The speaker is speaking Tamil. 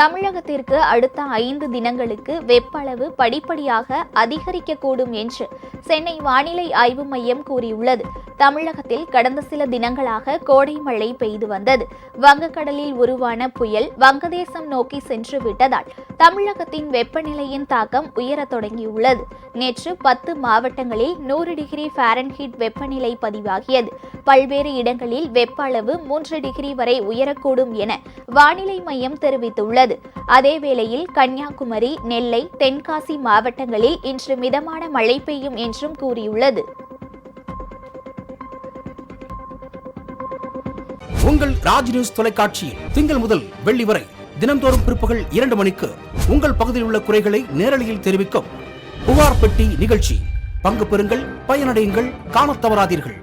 தமிழகத்திற்கு அடுத்த ஐந்து தினங்களுக்கு வெப்ப அளவு படிப்படியாக அதிகரிக்கக்கூடும் என்று சென்னை வானிலை ஆய்வு மையம் கூறியுள்ளது. தமிழகத்தில் கடந்த சில தினங்களாக கோடை மழை பெய்து வந்தது. வங்கக்கடலில் உருவான புயல் வங்கதேசம் நோக்கி சென்று விட்டதால் தமிழகத்தின் வெப்பநிலையின் தாக்கம் உயரத் தொடங்கியுள்ளது. நேற்று பத்து மாவட்டங்களில் நூறு டிகிரி ஃபாரன்ஹீட் வெப்பநிலை பதிவாகியது. பல்வேறு இடங்களில் வெப்ப அளவு மூன்று டிகிரி வரை உயரக்கூடும் என வானிலை மையம் தெரிவித்துள்ளது. அதேவேளையில் கன்னியாகுமரி நெல்லை தென்காசி மாவட்டங்களில் இன்று மிதமான மழை பெய்யும் என்றும் கூறியுள்ளது. உங்கள் ராஜ் நியூஸ் தொலைக்காட்சியில் திங்கள் முதல் வெள்ளி வரை தினம்தோறும் பிற்பகல் இரண்டு மணிக்கு உங்கள் பகுதியில் உள்ள குறைகளை நேரலையில் தெரிவிக்கும் புகார் பெட்டி நிகழ்ச்சி. பங்கு பெறுங்கள் பயனடையுங்கள் காண தவறாதீர்கள்.